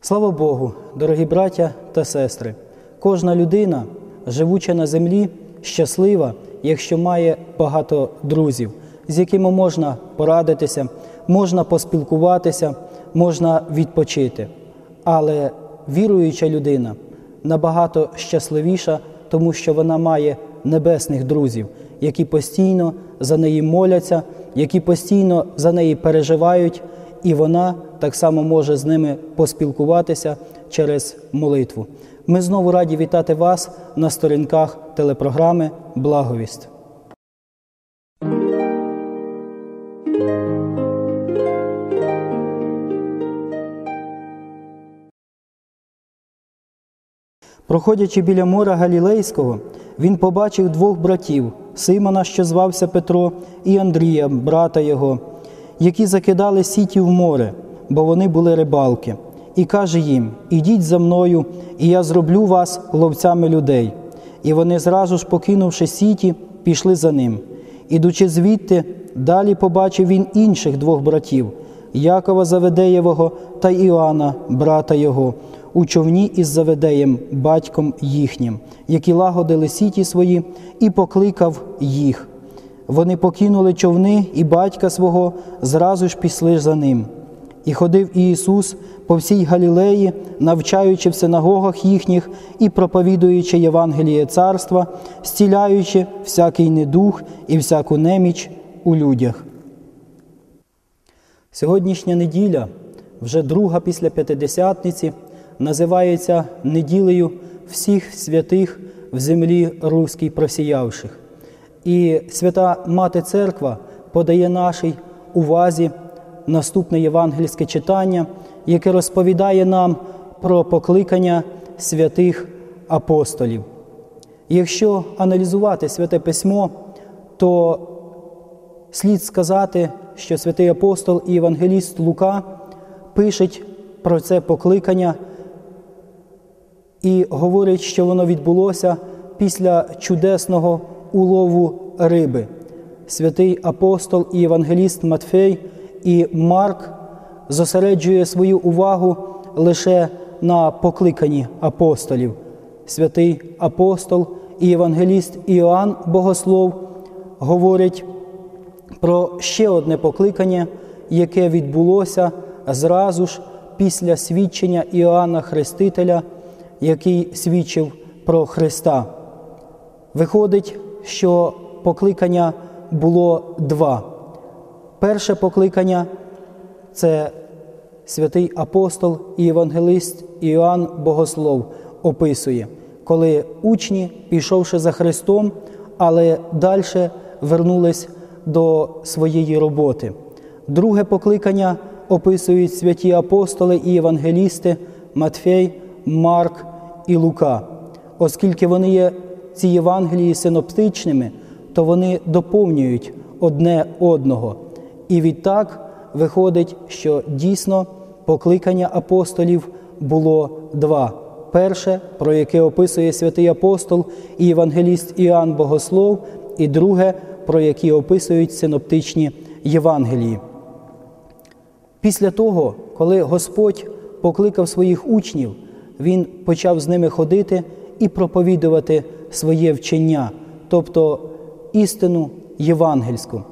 Слава Богу, дорогі браття та сестри! Кожна людина, живуча на землі, щаслива, якщо має багато друзів, з якими можна порадитися, можна поспілкуватися, можна відпочити. Але віруюча людина набагато щасливіша, тому що вона має небесних друзів, які постійно за неї моляться, які постійно за неї переживають, і вона так само може з ними поспілкуватися через молитву. Ми знову раді вітати вас на сторінках телепрограми Благовість. Проходячи біля моря Галілейського, він побачив двох братів Симона, що звався Петро, і Андрія, брата його, які закидали сіті в море, бо вони були рибалки, і каже їм: Ідіть за мною, і я зроблю вас ловцями людей. І вони, зразу ж, покинувши сіті, пішли за ним. Ідучи звідти, далі побачив він інших двох братів Якова Заведеєвого та Іоанна, брата його, у човні із Заведеєм, батьком їхнім, які лагодили сіті свої, і покликав їх. Вони покинули човни і батька свого, зразу ж пішли за ним. І ходив Ісус по всій Галілеї, навчаючи в синагогах їхніх і проповідуючи Євангеліє царства, зціляючи всякий недух і всяку неміч у людях. Сьогоднішня неділя, вже друга після П'ятидесятниці, називається неділею всіх святих в землі руській просіявших. І свята Мати Церква подає нашій увазі наступне євангельське читання, яке розповідає нам про покликання святих апостолів. Якщо аналізувати святе письмо, то слід сказати, що святий апостол і Євангеліст Лука пишуть про це покликання і говорять, що воно відбулося після чудесного улову риби. Святий апостол і Євангеліст Матфей і Марк зосереджує свою увагу лише на покликанні апостолів. Святий апостол і Євангеліст Іоанн Богослов говорять про ще одне покликання, яке відбулося зразу ж після свідчення Іоанна Хрестителя, який свідчив про Христа. Виходить, що покликання було два. Перше покликання це святий апостол і євангелист Іоанн Богослов описує, коли учні, пішовши за Христом, але далі вернулись до своєї роботи. Друге покликання описують святі апостоли і євангелісти Матфей, Марк і Лука. Оскільки вони є ці Євангелії синоптичними, то вони доповнюють одне одного. І відтак виходить, що дійсно покликання апостолів було два. Перше, про яке описує святий апостол і євангеліст Іоанн Богослов, і друге, про яке описують синоптичні Євангелії. Після того, коли Господь покликав своїх учнів, Він почав з ними ходити і проповідувати своє вчення, тобто істину євангельську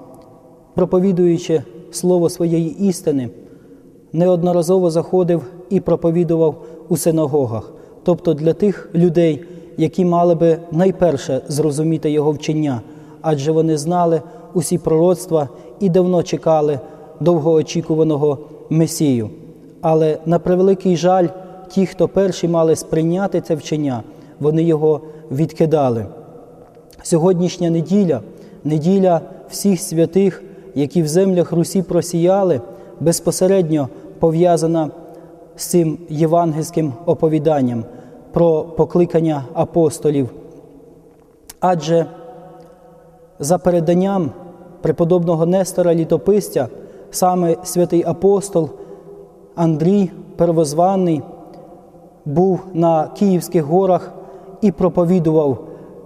проповідуючи слово своєї істини, неодноразово заходив і проповідував у синагогах, тобто для тих людей, які мали би найперше зрозуміти його вчення, адже вони знали усі пророцтва і давно чекали довгоочікуваного Месію. Але на превеликий жаль, ті, хто перші мали сприйняти це вчення, вони його відкидали. Сьогоднішня неділя, неділя всіх святих які в землях Русі просіяли, безпосередньо пов'язана з цим євангельським оповіданням про покликання апостолів. Адже за переданням преподобного Нестора Літописця, саме святий апостол Андрій Первозваний був на Київських горах і проповідував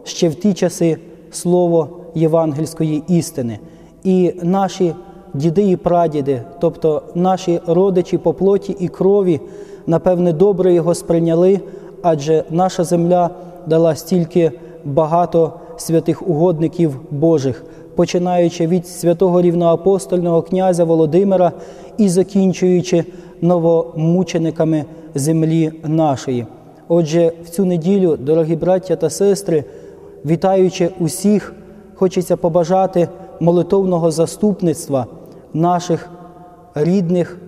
ще в ті часи слово євангельської істини. І наші діди і прадіди, тобто наші родичі по плоті і крові, напевне, добре його сприйняли, адже наша земля дала стільки багато святих угодників Божих, починаючи від святого рівноапостольного князя Володимира і закінчуючи новомучениками землі нашої. Отже, в цю неділю, дорогі браття та сестри, вітаючи усіх, хочеться побажати молитовного заступництва наших рідних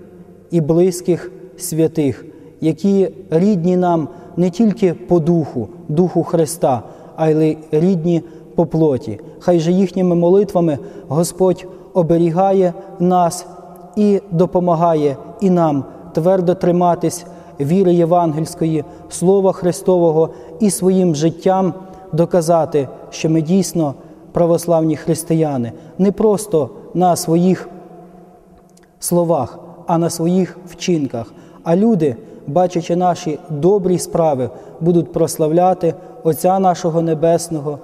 і близьких святих, які рідні нам не тільки по духу, духу Христа, а й рідні по плоті. Хай же їхніми молитвами Господь оберігає нас і допомагає і нам твердо триматись віри євангельської, Слова Христового і своїм життям доказати, що ми дійсно православні християни, не просто на своїх словах, а на своїх вчинках. А люди, бачачи наші добрі справи, будуть прославляти Отця нашого Небесного.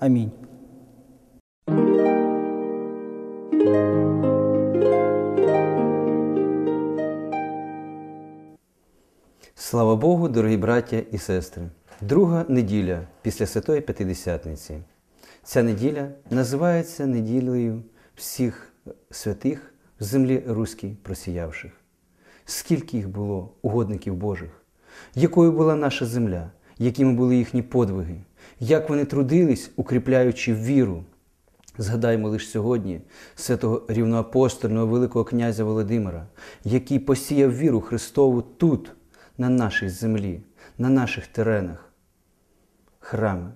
Амінь. Слава Богу, дорогі браття і сестри! Друга неділя після Святої П'ятидесятниці. Ця неділя називається неділею всіх святих в землі руській просіявших. Скільки їх було угодників Божих, якою була наша земля, якими були їхні подвиги, як вони трудились, укріпляючи віру. Згадаймо лише сьогодні святого рівноапостольного Великого князя Володимира, який посіяв віру Христову тут, на нашій землі, на наших теренах. Храми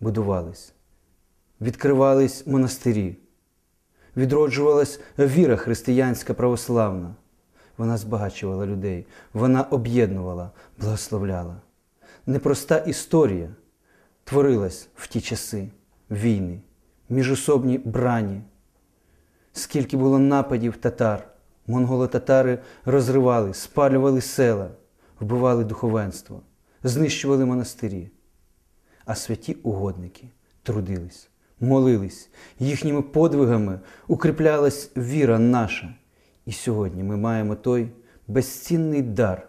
будувались, відкривались монастирі, відроджувалась віра християнська православна. Вона збагачувала людей, вона об'єднувала, благословляла. Непроста історія творилась в ті часи війни, міжособні брані. Скільки було нападів татар, монголо-татари розривали, спалювали села, вбивали духовенство, знищували монастирі. А святі угодники трудились, молились, їхніми подвигами укріплялась віра наша. І сьогодні ми маємо той безцінний дар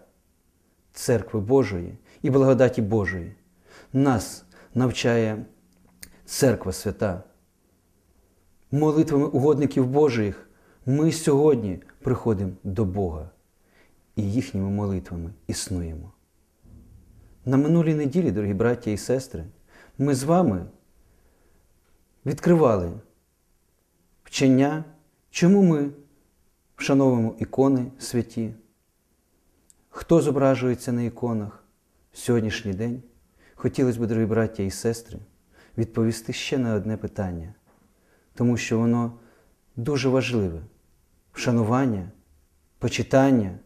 церкви Божої і благодаті Божої. Нас навчає церква свята. Молитвами угодників Божих ми сьогодні приходимо до Бога і їхніми молитвами існуємо. На минулій неділі, дорогі браття і сестри, ми з вами відкривали вчення, чому ми вшановуємо ікони святі, хто зображується на іконах в сьогоднішній день. Хотілося б, дорогі браття і сестри, відповісти ще на одне питання, тому що воно дуже важливе вшанування, почитання,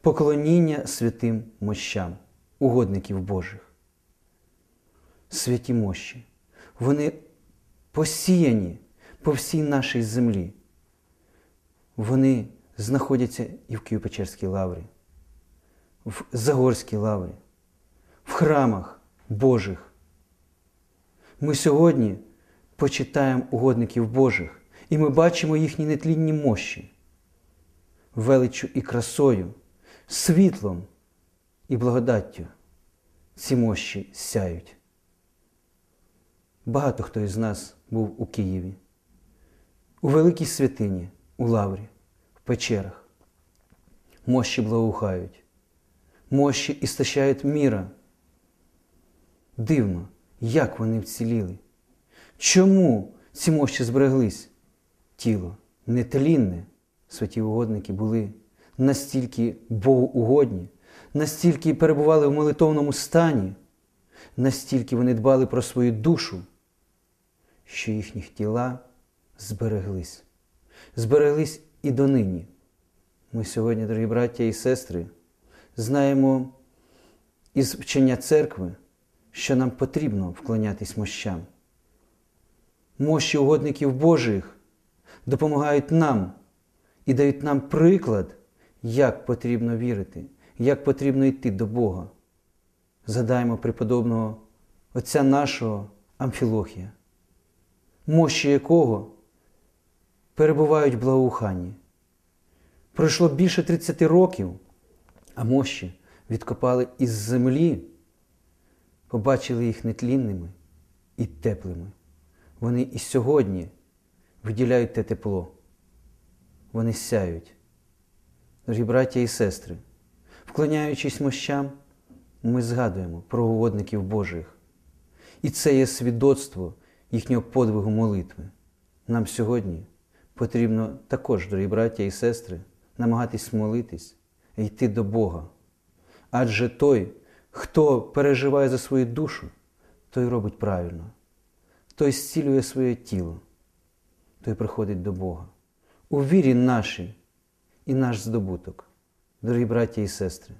поклоніння святим мощам, угодників Божих. Святі мощі, вони посіяні по всій нашій землі. Вони знаходяться і в Києво-Печерській лаврі, в Загорській лаврі, в храмах Божих. Ми сьогодні почитаємо угодників Божих, і ми бачимо їхні нетлінні мощі, величчю і красою, світлом і благодаттю ці мощі сяють. Багато хто із нас був у Києві, у Великій святині, у Лаврі, в печерах. Мощі благоухають, мощі істощають міра. Дивно, як вони вціліли. Чому ці мощі збереглись? Тіло нетлінне, святі угодники були настільки богоугодні, настільки перебували в молитовному стані, настільки вони дбали про свою душу, що їхні тіла збереглись, збереглись і донині. Ми сьогодні, дорогі браття і сестри, знаємо із вчення церкви, що нам потрібно вклонятись мощам. Мощі угодників Божих допомагають нам і дають нам приклад, як потрібно вірити, як потрібно йти до Бога. Згадаємо преподобного Отця нашого Амфілохія. мощі якого перебувають в благоуханні. Пройшло більше 30 років, а мощі відкопали із землі, побачили їх нетлінними і теплими. Вони і сьогодні виділяють те тепло. Вони сяють. Дорогі браття і сестри, вклоняючись мощам, ми згадуємо про угодників Божих. І це є свідоцтво їхнього подвигу молитви. Нам сьогодні потрібно також, дорогі браття і сестри, намагатись молитись і йти до Бога. Адже той, хто переживає за свою душу, той робить правильно, той зцілює своє тіло, той приходить до Бога. У вірі нашій і наш здобуток, дорогі браття і сестри,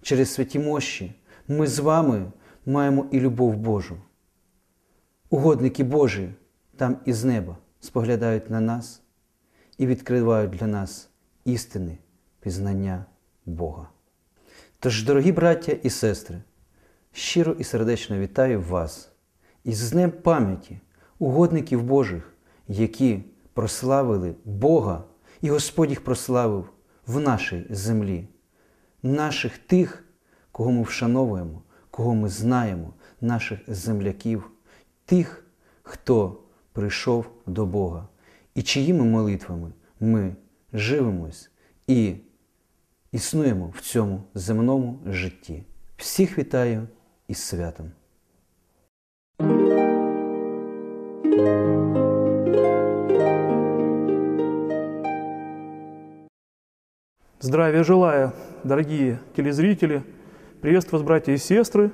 через святі мощі ми з вами маємо і любов Божу. Угодники Божі там із неба споглядають на нас і відкривають для нас істини пізнання Бога. Тож, дорогі браття і сестри, щиро і сердечно вітаю вас із Днем пам'яті угодників Божих, які прославили Бога, і Господь їх прославив в нашій землі, наших тих, кого ми вшановуємо, кого ми знаємо, наших земляків, тих, хто прийшов до Бога, і чиїми молитвами ми живемось і існуємо в цьому земному житті. Всіх вітаю із святом! Здравия желаю, дорогие телезрители. Приветствую вас, братья и сестры.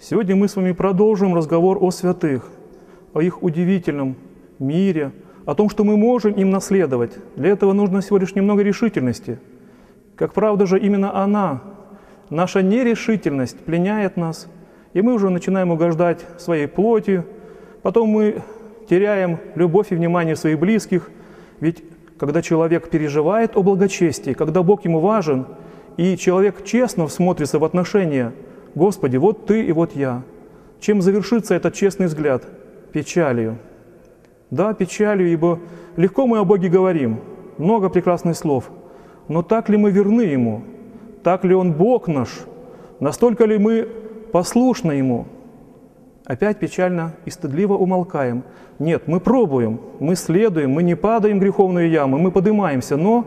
Сегодня мы с вами продолжим разговор о святых, о их удивительном мире, о том, что мы можем им наследовать. Для этого нужно всего лишь немного решительности. Как правда же именно она, наша нерешительность, пленяет нас, и мы уже начинаем угождать своей плоти, потом мы теряем любовь и внимание своих близких, ведь когда человек переживает о благочестии, когда Бог ему важен, и человек честно смотрится в отношения «Господи, вот Ты и вот я», чем завершится этот честный взгляд? Печалью. Да, печалью, ибо легко мы о Боге говорим, много прекрасных слов, но так ли мы верны Ему? Так ли Он Бог наш? Настолько ли мы послушны Ему? Опять печально и стыдливо умолкаем. Нет, мы пробуем, мы следуем, мы не падаем в греховные ямы, мы поднимаемся, но...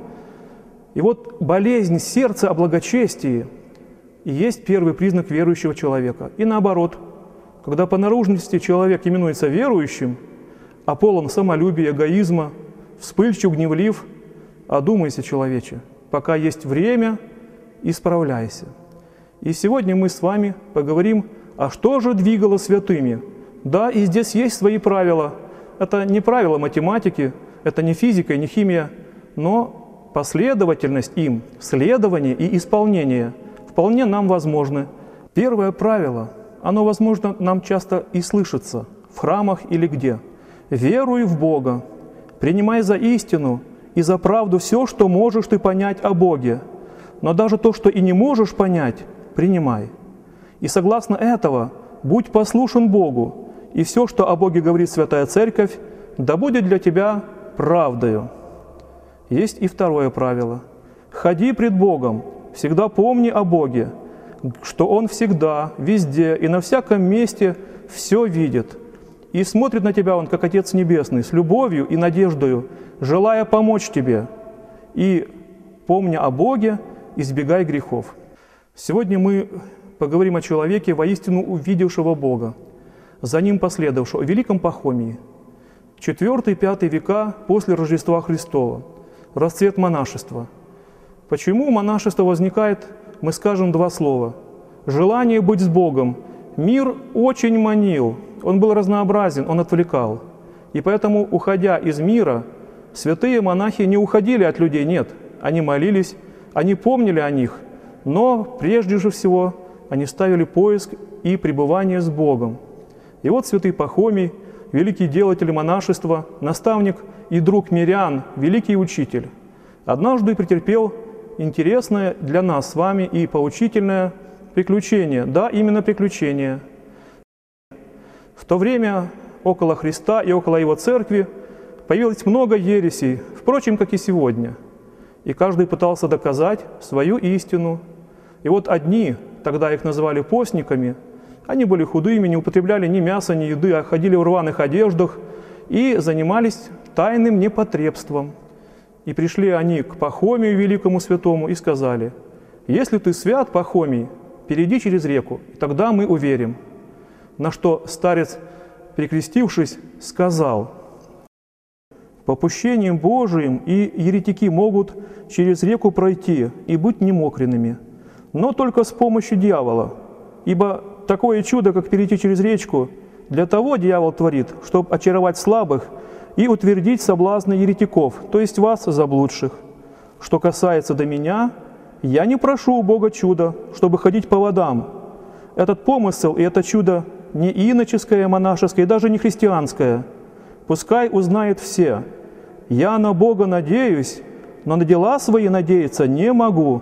И вот болезнь сердца о благочестии и есть первый признак верующего человека. И наоборот, когда по наружности человек именуется верующим, а полон самолюбия, эгоизма, вспыльчив, гневлив, одумайся, человече, пока есть время, исправляйся. И сегодня мы с вами поговорим а что же двигало святыми? Да, и здесь есть свои правила. Это не правила математики, это не физика, не химия, но последовательность им, следование и исполнение вполне нам возможны. Первое правило, оно, возможно, нам часто и слышится в храмах или где. Веруй в Бога, принимай за истину и за правду все, что можешь ты понять о Боге. Но даже то, что и не можешь понять, принимай – и согласно этого, будь послушен Богу, и все, что о Боге говорит Святая Церковь, да будет для тебя правдою. Есть и второе правило. Ходи пред Богом, всегда помни о Боге, что Он всегда, везде и на всяком месте все видит. И смотрит на тебя Он, как Отец Небесный, с любовью и надеждою, желая помочь тебе. И, помня о Боге, избегай грехов. Сегодня мы поговорим о человеке, воистину увидевшего Бога, за ним последовавшего, о великом Пахомии. Четвертый-пятый века после Рождества Христова, расцвет монашества. Почему монашество возникает, мы скажем два слова. Желание быть с Богом. Мир очень манил, он был разнообразен, он отвлекал. И поэтому, уходя из мира, святые монахи не уходили от людей, нет. Они молились, они помнили о них, но прежде же всего они ставили поиск и пребывание с Богом. И вот святый Пахомий, великий делатель монашества, наставник и друг мирян, великий учитель, однажды претерпел интересное для нас с вами и поучительное приключение. Да, именно приключение. В то время около Христа и около Его церкви появилось много ересей, впрочем, как и сегодня. И каждый пытался доказать свою истину. И вот одни, тогда их называли постниками, они были худыми, не употребляли ни мяса, ни еды, а ходили в рваных одеждах и занимались тайным непотребством. И пришли они к Пахомию, великому святому, и сказали, «Если ты свят, Пахомий, перейди через реку, тогда мы уверим». На что старец, перекрестившись, сказал, «Попущением Божиим и еретики могут через реку пройти и быть немокренными, но только с помощью дьявола, ибо такое чудо, как перейти через речку, для того дьявол творит, чтобы очаровать слабых и утвердить соблазны еретиков, то есть вас, заблудших. Что касается до меня, я не прошу у Бога чуда, чтобы ходить по водам. Этот помысел и это чудо не иноческое, монашеское и даже не христианское. Пускай узнают все. Я на Бога надеюсь, но на дела свои надеяться не могу.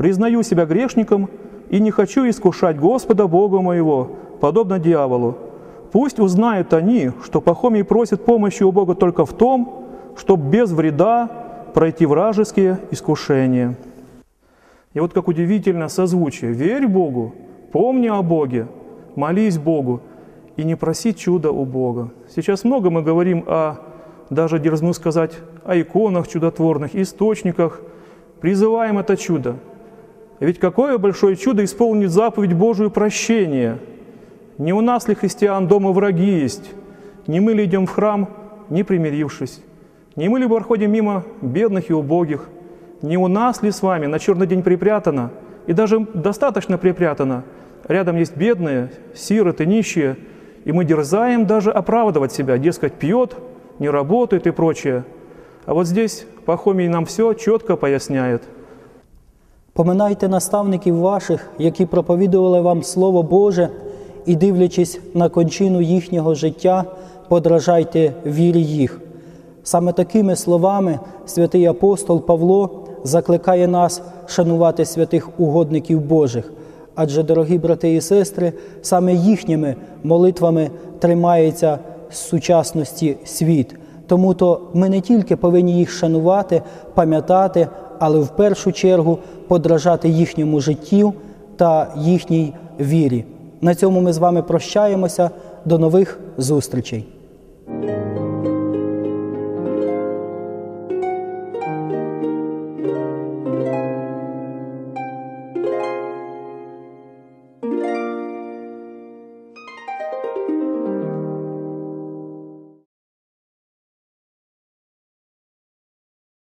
Признаю себя грешником и не хочу искушать Господа Бога моего, подобно дьяволу. Пусть узнают они, что Пахомий просит помощи у Бога только в том, чтобы без вреда пройти вражеские искушения. И вот как удивительно созвучие. Верь Богу, помни о Боге, молись Богу и не проси чуда у Бога. Сейчас много мы говорим о, даже дерзну сказать, о иконах чудотворных, источниках. Призываем это чудо. Ведь какое большое чудо исполнить заповедь Божию прощения. Не у нас ли, христиан, дома враги есть? Не мы ли идем в храм, не примирившись? Не мы ли проходим мимо бедных и убогих? Не у нас ли с вами на черный день припрятано, и даже достаточно припрятано, рядом есть бедные, сироты, нищие, и мы дерзаем даже оправдывать себя, дескать, пьет, не работает и прочее. А вот здесь Пахомий нам все четко поясняет. Поминайте наставників ваших, які проповідували вам Слово Боже, і, дивлячись на кончину їхнього життя, подражайте вірі їх. Саме такими словами святий апостол Павло закликає нас шанувати святих угодників Божих. Адже, дорогі брати і сестри, саме їхніми молитвами тримається з сучасності світ. Тому то ми не тільки повинні їх шанувати, пам'ятати, але в першу чергу подражати їхньому життю та їхній вірі. На цьому ми з вами прощаємося. До нових зустрічей.